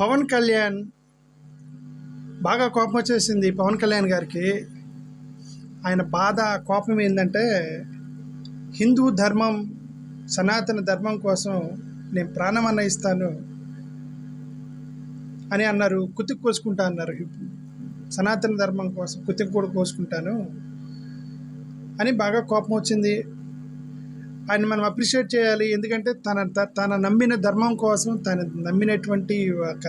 పవన్ కళ్యాణ్ బాగా కోపం వచ్చేసింది పవన్ కళ్యాణ్ గారికి. ఆయన బాధ కోపం ఏంటంటే హిందూ ధర్మం సనాతన ధర్మం కోసం నేను ప్రాణం అన్న ఇస్తాను అని అన్నారు. కుతికి కోసుకుంటా అన్నారు. సనాతన ధర్మం కోసం కుతికి కూడా కోసుకుంటాను అని బాగా కోపం వచ్చింది. ఆయన మనం అప్రిషియేట్ చేయాలి. ఎందుకంటే తన త- తన నమ్మిన ధర్మం కోసం తన నమ్మినటువంటి ఒక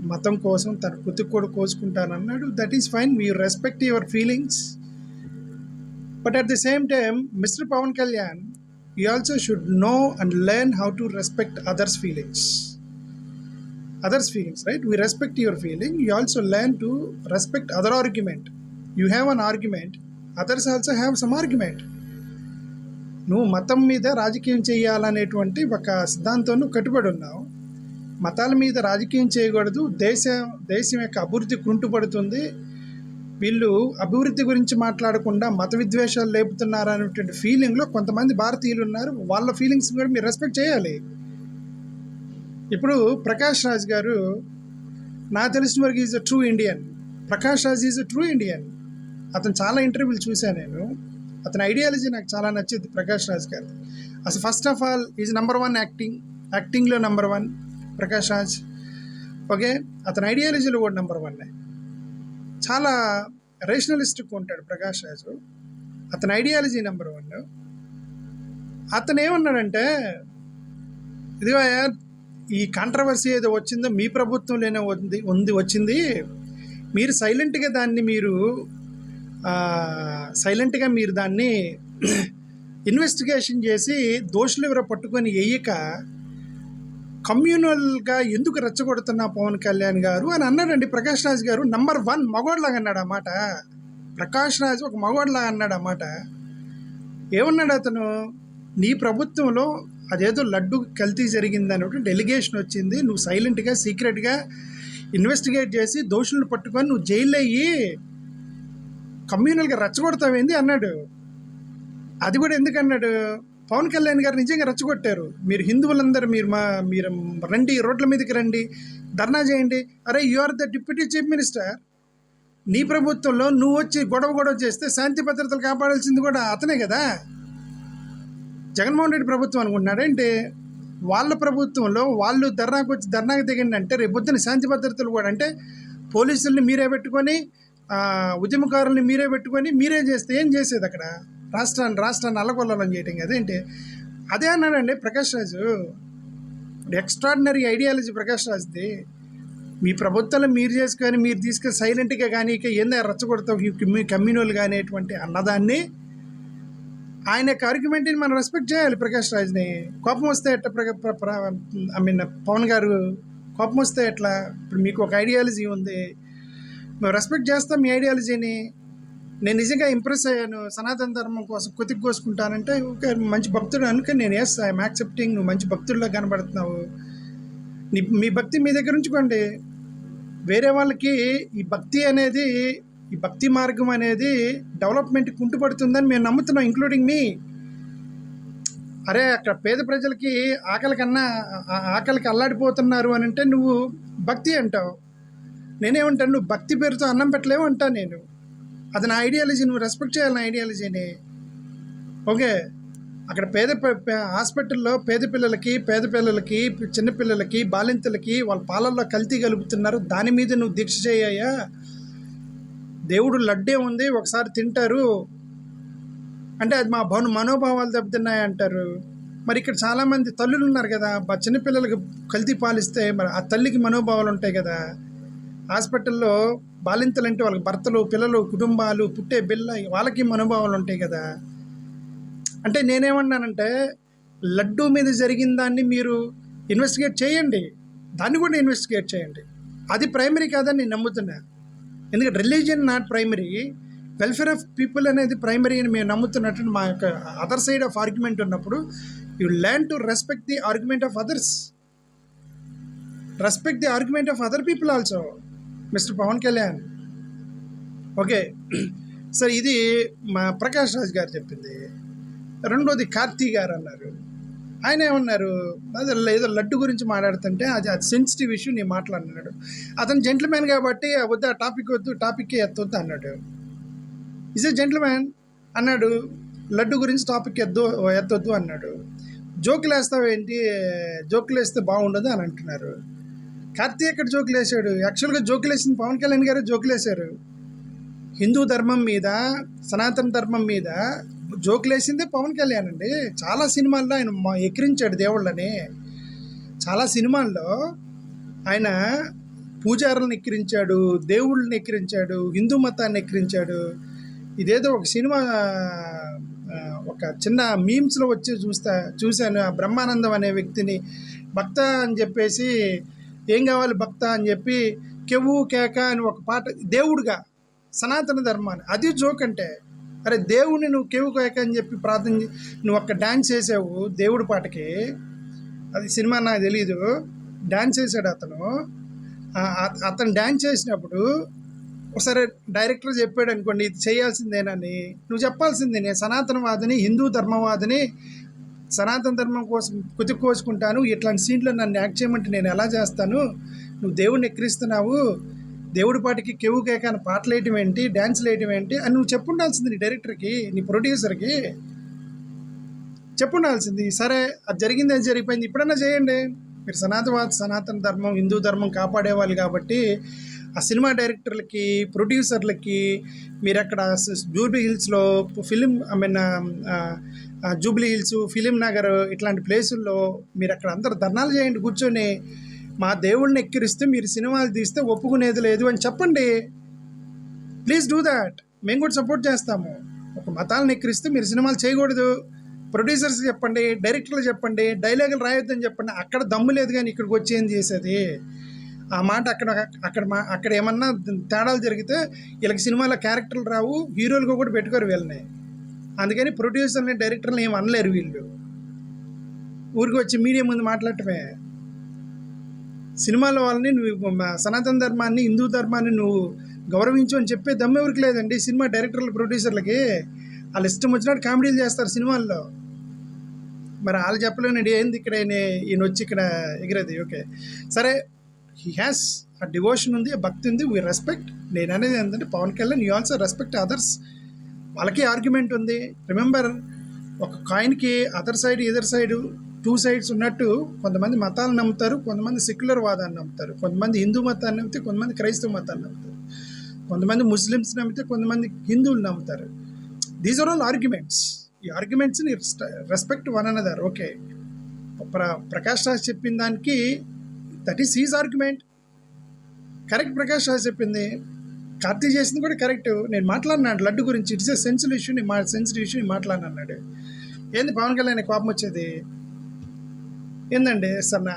మతం కోసం తన కృతికి కూడా కోసుకుంటాను అన్నాడు. That is fine we respect your feelings but at the same time mister Pavan Kalyan you also should know and learn how to respect others feelings others feelings right we respect your feeling you also learn to respect other argument you have an argument others also have some argument నువ్వు మతం మీద రాజకీయం చేయాలనేటువంటి ఒక సిద్ధాంతం నువ్వు కట్టుబడి ఉన్నావు. మతాల మీద రాజకీయం చేయకూడదు. దేశ దేశం యొక్క అభివృద్ధి కుంటుపడుతుంది. వీళ్ళు అభివృద్ధి గురించి మాట్లాడకుండా మత విద్వేషాలు లేపుతున్నారు అనేటువంటి ఫీలింగ్లో కొంతమంది భారతీయులు ఉన్నారు. వాళ్ళ ఫీలింగ్స్ కూడా మీరు రెస్పెక్ట్ చేయాలి. ఇప్పుడు ప్రకాష్ రాజ్ గారు నాకు తెలిసిన వరకు is a true Indian Prakash Raj is a true Indian అతను చాలా ఇంటర్వ్యూలు చూశాను నేను. అతని ఐడియాలజీ నాకు చాలా నచ్చింది ప్రకాష్ రాజ్ గారి అసలు first of all is number one acting యాక్టింగ్లో number one Prakash Raj. Okay అతని ఐడియాలజీలో కూడా నెంబర్ వన్ చాలా రేషనలిస్టిక్ ఉంటాడు ప్రకాష్ రాజు. అతని ఐడియాలజీ నెంబర్ వన్ అతను ఏమన్నాడంటే ఇదిగో ఈ కాంట్రవర్సీ ఏదో వచ్చిందో మీ ప్రభుత్వంలోనే ఉంది ఉంది వచ్చింది. మీరు సైలెంట్గా దాన్ని మీరు సైలెంట్గా మీరు దాన్ని ఇన్వెస్టిగేషన్ చేసి దోషులు ఎవరో పట్టుకొని వేయక కమ్యూనల్గా ఎందుకు రెచ్చగొడుతున్నా పవన్ కళ్యాణ్ గారు అని అన్నాడండి ప్రకాష్ రాజ్ గారు. నంబర్ వన్ మగోడ్లాగా అన్నాడు అన్నమాట ప్రకాష్ రాజ్ ఒక మగోడ్లాగా అన్నాడు అన్నమాట ఏమన్నాడు అతను? నీ ప్రభుత్వంలో అదేదో లడ్డు కల్తీ జరిగింది అనేటువంటి డెలిగేషన్ వచ్చింది. నువ్వు సైలెంట్గా సీక్రెట్గా ఇన్వెస్టిగేట్ చేసి దోషులను పట్టుకొని నువ్వు జైలు అయ్యి కమ్యూనల్గా రెచ్చగొడతావేంది అన్నాడు. అది కూడా ఎందుకన్నాడు పవన్ కళ్యాణ్ గారు నిజంగా రెచ్చగొట్టారు. మీరు హిందువులందరూ మీరు మా మీరు రండి రోడ్ల మీదకి రండి ధర్నా చేయండి. అరే you are the deputy chief minister నీ ప్రభుత్వంలో నువ్వు వచ్చి గొడవ గొడవ చేస్తే శాంతి భద్రతలు కాపాడాల్సింది కూడా అతనే కదా? జగన్మోహన్ రెడ్డి ప్రభుత్వం అనుకుంటున్నాడంటే వాళ్ళ ప్రభుత్వంలో వాళ్ళు ధర్నాకు వచ్చి ధర్నాకు దిగండి అంటే రేపొద్దున శాంతి భద్రతలు కూడా అంటే పోలీసుల్ని మీరే పెట్టుకొని ఉద్యమకారుల్ని మీరే పెట్టుకొని మీరే చేస్తే ఏం చేసేది అక్కడ? రాష్ట్రాన్ని రాష్ట్రాన్ని అల్లకొల్లం చేయటం అదేంటి అదే అన్నాడండి ప్రకాష్ రాజు. ఎక్స్ట్రాడినరీ ఐడియాలజీ ప్రకాష్ రాజుది. మీ ప్రభుత్వంలో మీరు చేసుకొని మీరు తీసుకొని సైలెంట్గా కానీ ఇక ఏందో రచ్చగొడతావు మీ కమ్యూనల్ కానిటువంటి అన్నదాన్ని. ఆయన యొక్క ఆర్గ్యుమెంట్ని మనం రెస్పెక్ట్ చేయాలి ప్రకాష్ రాజ్ని. కోపం వస్తే ఎట్లా ప్ర ఐ మీన్ పవన్ గారు కోపం వస్తే ఎట్లా? ఇప్పుడు మీకు ఒక ఐడియాలజీ ఉంది. మేము రెస్పెక్ట్ చేస్తాం మీ ఐడియాలజీని నేను నిజంగా ఇంప్రెస్ అయ్యాను. సనాతన ధర్మం కోసం కుతికి కోసుకుంటానంటే ఓకే మంచి భక్తుడు అనుకుని నేను ఎస్ ఐఎమ్ యాక్సెప్టింగ్ నువ్వు మంచి భక్తుడిలో కనబడుతున్నావు. నీ మీ భక్తి మీ దగ్గర ఉంచుకోండి. వేరే వాళ్ళకి ఈ భక్తి అనేది ఈ భక్తి మార్గం అనేది డెవలప్మెంట్ కుంటుపడుతుందని మేము నమ్ముతున్నాం ఇంక్లూడింగ్ మీ అరే అక్కడ పేద ప్రజలకి ఆకలి కన్నా ఆకలికి అల్లాడిపోతున్నారు అని అంటే నువ్వు భక్తి అంటావు. నేనేమంటాను నువ్వు భక్తి పేరుతో అన్నం పెట్టలేవు అంటా నేను. అది నా ఐడియాలజీ నువ్వు రెస్పెక్ట్ చేయాలి నా ఐడియాలజీని ఓకే? అక్కడ పేద హాస్పిటల్లో పేద పిల్లలకి పేద పిల్లలకి చిన్నపిల్లలకి బాలింతలకి వాళ్ళ పాలల్లో కల్తీ కలుపుతున్నారు. దాని మీద నువ్వు దీక్ష చేయ్యా దేవుడు లడ్డే ఉంది ఒకసారి తింటారు. అంటే అది మా భవన మనోభావాలు దెబ్బతిన్నాయి అంటారు. మరి ఇక్కడ చాలామంది తల్లులు ఉన్నారు కదా బ- చిన్నపిల్లలకి కల్తీ పాలిస్తే మరి ఆ తల్లికి మనోభావాలు ఉంటాయి కదా. హాస్పిటల్లో బాలింతలు అంటే వాళ్ళకి భర్తలు పిల్లలు కుటుంబాలు పుట్టే బిల్ల వాళ్ళకి మనోభావాలు ఉంటాయి కదా? అంటే నేనేమన్నానంటే లడ్డు మీద జరిగిన దాన్ని మీరు ఇన్వెస్టిగేట్ చేయండి. దాన్ని కూడా ఇన్వెస్టిగేట్ చేయండి. అది ప్రైమరీ కాదని నేను నమ్ముతున్నా. ఎందుకంటే religion not primary welfare of people అనేది ప్రైమరీ అని మేము నమ్ముతున్నట్టు మా యొక్క అదర్ సైడ్ ఆఫ్ ఆర్గ్యుమెంట్ ఉన్నప్పుడు you learn to respect the argument of others respect the argument of other people also mister Pavan Kalyan. Okay. Sir ఇది మా ప్రకాష్ రాజ్ గారు చెప్పింది. రెండోది కార్తీ గారు అన్నారు. ఆయన ఏమన్నారు? అది ఏదో లడ్డు గురించి మాట్లాడుతుంటే అది అది సెన్సిటివ్ ఇష్యూ నేను మాట్లాడినాడు. అతను జెంట్మెన్ కాబట్టి "ఆ వద్దు ఆ టాపిక్ వద్దు టాపిక్కే ఎత్తొద్దు అన్నాడు. ఇస్ ఏ జెంట్మెన్ అన్నాడు. లడ్డు గురించి టాపిక్ ఎద్దు ఎత్తొద్దు అన్నాడు. జోకులు వేస్తావేంటి? జోకులు వేస్తే బాగుండదు అని అంటున్నారు. కార్తీక్ ఎక్కడ జోకులు వేసాడు యాక్చువల్గా జోకులు వేసింది పవన్ కళ్యాణ్ గారు జోకులు వేశారు హిందూ ధర్మం మీద సనాతన ధర్మం మీద జోకులు వేసిందే పవన్ కళ్యాణ్ అండి. చాలా సినిమాల్లో ఆయన మా- ఎక్కిరించాడు దేవుళ్ళని. చాలా సినిమాల్లో ఆయన పూజారులను ఎక్కిరించాడు దేవుళ్ళని ఎక్కిరించాడు హిందూ మతాన్ని ఎక్కిరించాడు. ఇదేదో ఒక సినిమా ఒక చిన్న మీమ్స్లో వచ్చి చూస్తా చూశాను. ఆ బ్రహ్మానందం అనే వ్యక్తిని భక్త అని చెప్పేసి ఏం కావాలి భక్త అని చెప్పి కెవ్వు కేక అని ఒక పాట దేవుడుగా సనాతన ధర్మాన్ని. అది జోక్ అంటే అరే దేవుడిని నువ్వు కేవు కేక అని చెప్పి ప్రార్థన నువ్వు ఒక్క డ్యాన్స్ చేసావు దేవుడి పాటకి. అది సినిమా నాకు తెలియదు డ్యాన్స్ చేశాడు అతను. అతను డ్యాన్స్ చేసినప్పుడు ఒకసారి డైరెక్టర్ చెప్పాడు అనుకోండి ఇది చేయాల్సిందేనని. నువ్వు చెప్పాల్సిందే నేను సనాతనవాదిని హిందూ ధర్మవాదిని సనాతన ధర్మం కోసం కుతుక్కోసుకుంటాను ఇట్లాంటి సీన్లో నన్ను యాక్ట్ చేయమంటే నేను ఎలా చేస్తాను? నువ్వు దేవుడిని ఎక్కిరిస్తున్నావు. దేవుడి పాటికి కేవు కేకాని పాటలు వేయటం ఏంటి? డ్యాన్స్లు వేయటం ఏంటి? అని నువ్వు చెప్పుండాల్సింది నీ డైరెక్టర్కి నీ ప్రొడ్యూసర్కి. చెప్పుండాల్సింది. సరే అది జరిగింది అది జరిగిపోయింది. ఇప్పుడన్నా చేయండి. మీరు సనాతవాద సనాతన ధర్మం హిందూ ధర్మం కాపాడేవాళ్ళు కాబట్టి ఆ సినిమా డైరెక్టర్లకి ప్రొడ్యూసర్లకి మీరు అక్కడ జూబీ హిల్స్లో film I mean Jubilee Hills film Nagar ఇట్లాంటి ప్లేసుల్లో మీరు అక్కడ అందరు ధర్నాలు చేయండి కూర్చొని మా దేవుళ్ళని ఎక్కిరిస్తే మీరు సినిమాలు తీస్తే ఒప్పుకునేది లేదు అని చెప్పండి. ప్లీజ్ డూ దాట్ మేము కూడా సపోర్ట్ చేస్తాము. ఒక మతాలను ఎక్కిరిస్తే మీరు సినిమాలు చేయకూడదు. ప్రొడ్యూసర్స్ చెప్పండి డైరెక్టర్లు చెప్పండి డైలాగులు రాయొద్దని చెప్పండి. అక్కడ దమ్ము లేదు కానీ ఇక్కడికి వచ్చి ఏం చేసేది? ఆ మాట అక్కడ అక్కడ మా అక్కడ ఏమన్నా తేడాలు జరిగితే వీళ్ళకి సినిమాలో క్యారెక్టర్లు రావు హీరోలుగా కూడా పెట్టుకోరు వీళ్ళని. అందుకని ప్రొడ్యూసర్ని డైరెక్టర్ని ఏం అనలేరు వీళ్ళు. ఊరికి వచ్చి మీడియా ముందు మాట్లాడటమే. సినిమాల వాళ్ళని నువ్వు మా సనాతన ధర్మాన్ని హిందూ ధర్మాన్ని నువ్వు గౌరవించు అని చెప్పే దమ్ము ఎవరికి లేదండి. సినిమా డైరెక్టర్లు ప్రొడ్యూసర్లకి వాళ్ళు ఇష్టం వచ్చినట్టు కామెడీలు చేస్తారు సినిమాల్లో. మరి వాళ్ళు చెప్పలేనండి ఏంది ఇక్కడ ఈయన ఈయన వచ్చి ఇక్కడ ఎగిరేది? ఓకే. సరే హీ హ్యాస్ ఆ డివోషన్ ఉంది ఆ భక్తి ఉంది వీ రెస్పెక్ట్ నేను అనేది ఏంటంటే Pavan Kalyan you also respect others వాళ్ళకి ఆర్గ్యుమెంట్ ఉంది. రిమెంబర్ ఒక కాయిన్కి other side either side two sides ఉన్నట్టు కొంతమంది మతాలు నమ్ముతారు కొంతమంది సెక్యులర్ వాదాన్ని నమ్ముతారు కొంతమంది హిందూ మతాన్ని నమ్మితే కొంతమంది క్రైస్తవ మతాన్ని నమ్ముతారు కొంతమంది ముస్లిమ్స్ నమ్మితే కొంతమంది హిందువులు నమ్ముతారు. దీస్ ఆర్ ఆల్ ఆర్గ్యుమెంట్స్ ఈ ఆర్గ్యుమెంట్స్ని రెస్పెక్ట్ వన్ అనదర్ ఓకే ప్ర ప్రకాష్ రాజ్ చెప్పిన దానికి that is his argument correct Prakash Raj చెప్పింది. కార్తీ చేసింది కూడా కరెక్ట్. నేను మాట్లాడినాడు లడ్డు గురించి ఇట్స్ ఏ సెన్సిటివ్ ఇష్యూ నేను మా సెన్సిటివ్ ఇష్యూ నేను అన్నాడు. ఏంది పవన్ కళ్యాణ్ కోపం వచ్చేది? ఏందండి సన్న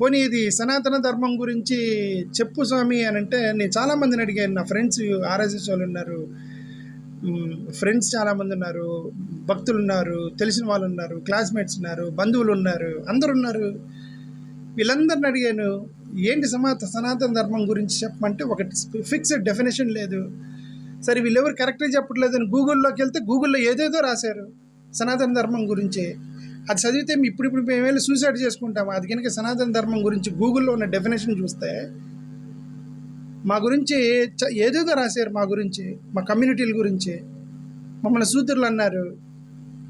పోనీ ఇది సనాతన ధర్మం గురించి చెప్పు స్వామి అని అంటే నేను చాలామందిని అడిగాను. నా ఫ్రెండ్స్ ఆర్ఎస్ఎస్ వాళ్ళు ఉన్నారు. ఫ్రెండ్స్ చాలామంది ఉన్నారు. భక్తులు ఉన్నారు. తెలిసిన వాళ్ళు ఉన్నారు. క్లాస్మేట్స్ ఉన్నారు. బంధువులు ఉన్నారు. అందరు ఉన్నారు. వీళ్ళందరిని అడిగాను ఏంటి సమాత సనాతన ధర్మం గురించి చెప్పమంటే ఒకటి ఫిక్స్డ్ డెఫినేషన్ లేదు. సరే వీళ్ళెవరు కరెక్ట్గా చెప్పట్లేదు అని గూగుల్లోకి వెళ్తే గూగుల్లో ఏదేదో రాశారు సనాతన ధర్మం గురించి. అది చదివితే మీ ఇప్పుడు ఇప్పుడు మేము వెళ్ళి సూసైడ్ చేసుకుంటాం అది కనుక సనాతన ధర్మం గురించి గూగుల్లో ఉన్న డెఫినేషన్ చూస్తే మా గురించి చ- ఏదేదో రాశారు మా గురించి మా కమ్యూనిటీల గురించి. మమ్మల్ని సూత్రులు అన్నారు.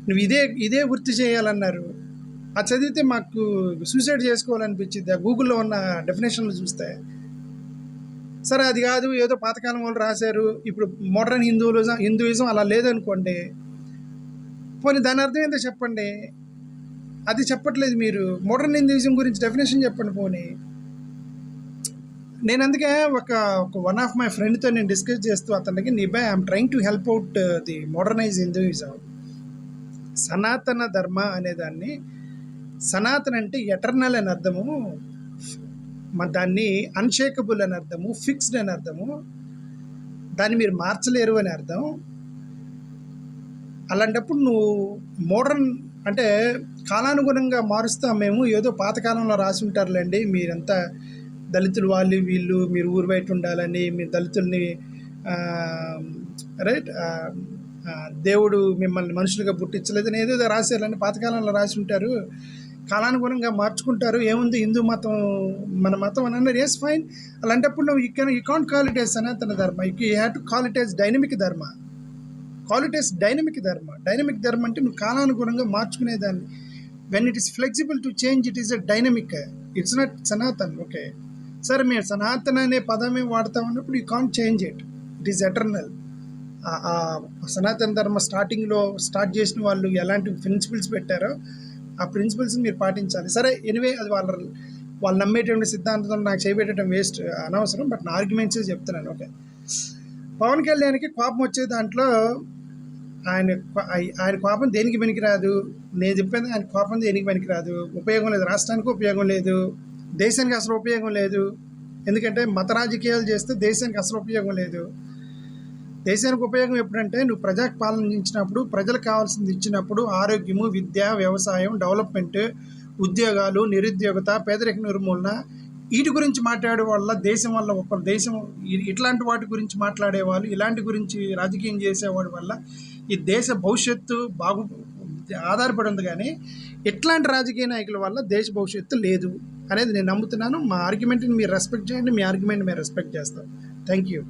నువ్వు ఇదే ఇదే వృత్తి చేయాలన్నారు. అది చదివితే మాకు సూసైడ్ చేసుకోవాలనిపించింది ఆ గూగుల్లో ఉన్న డెఫినేషన్లు చూస్తే. సరే అది కాదు ఏదో పాతకాలం వాళ్ళు రాశారు. ఇప్పుడు మోడర్న్ హిందువులిజం హిందూయిజం అలా లేదనుకోండి. పోనీ దాని అర్థం ఏంటో చెప్పండి. అది చెప్పట్లేదు మీరు. మోడర్న్ హిందూయిజం గురించి డెఫినేషన్ చెప్పండి పోనీ. నేను అందుకే ఒక ఒక వన్ ఆఫ్ మై ఫ్రెండ్తో నేను డిస్కస్ చేస్తూ అతనికి నీ by I'm trying to help out the modernize Hinduism Sanatana Dharma అనేదాన్ని సనాతన అంటే ఎటర్నల్ అని అర్థము. దాన్ని అన్షేకబుల్ అని అర్థము ఫిక్స్డ్ అని అర్థము. దాన్ని మీరు మార్చలేరు అని అర్థం. అలాంటప్పుడు నువ్వు మోడర్న్ అంటే కాలానుగుణంగా మారుస్తాం మేము. ఏదో పాతకాలంలో రాసి ఉంటారులేండి. మీరంతా దళితులు వాళ్ళు వీళ్ళు మీరు ఊరు బయట ఉండాలని మీ దళితుల్ని రైట్ దేవుడు మిమ్మల్ని మనుషులుగా పుట్టించలేదని ఏదో రాశారని పాతకాలంలో రాసి ఉంటారు. కాలానుగుణంగా మార్చుకుంటారు. ఏముంది? హిందూ మతం మన మతం అని అన్నారు. ఎస్ ఫైన్ అలాంటప్పుడు నువ్వు you can you can't call it Sanatana Dharma you have to call it dynamic Dharma qualities dynamic Dharma dynamic Dharma అంటే నువ్వు కాలానుగుణంగా మార్చుకునేదాన్ని. When it is flexible to change it is a dynamic it's not Sanatan okay సరే మేము సనాతన అనే పదమే వాడతాం అన్నప్పుడు you can't change it it is eternal Sanatana Dharma స్టార్టింగ్లో స్టార్ట్ చేసిన వాళ్ళు ఎలాంటి ప్రిన్సిపల్స్ పెట్టారో ఆ ప్రిన్సిపల్స్ మీరు పాటించాలి. సరే ఎనివే అది వాళ్ళ వాళ్ళు నమ్మేటువంటి సిద్ధాంతం నాకు చేయబెట్టడం వేస్ట్ అనవసరం బట్ నా ఆర్గ్యుమెంట్స్ చెప్తున్నాను. ఓకే పవన్ కళ్యాణ్కి కోపం వచ్చే దాంట్లో ఆయన ఆయన కోపం దేనికి పనికిరాదు? నేను చెప్పేది ఆయన కోపం దేనికి పనికిరాదు? ఉపయోగం లేదు. రాష్ట్రానికి ఉపయోగం లేదు. దేశానికి అసలు ఉపయోగం లేదు. ఎందుకంటే మత రాజకీయాలు చేస్తే దేశానికి అసలు ఉపయోగం లేదు. దేశానికి ఉపయోగం ఎప్పుడంటే నువ్వు ప్రజాకు పాలన ఇచ్చినప్పుడు ప్రజలకు కావాల్సింది ఇచ్చినప్పుడు ఆరోగ్యము విద్య వ్యవసాయం డెవలప్మెంట్ ఉద్యోగాలు నిరుద్యోగత పేదరిక నిర్మూలన వీటి గురించి మాట్లాడే వాళ్ళ దేశం వల్ల ఒక దేశం ఇట్లాంటి వాటి గురించి మాట్లాడే వాళ్ళు ఇలాంటి గురించి రాజకీయం చేసేవాడి వల్ల ఈ దేశ భవిష్యత్తు బాగు ఆధారపడి ఉంది కానీ ఇట్లాంటి రాజకీయ నాయకుల వల్ల దేశ భవిష్యత్తు లేదు అనేది నేను నమ్ముతున్నాను. మా ఆర్గ్యుమెంట్ని మీరు రెస్పెక్ట్ చేయండి మీ ఆర్గ్యుమెంట్ మేము రెస్పెక్ట్ చేస్తాం. Thank you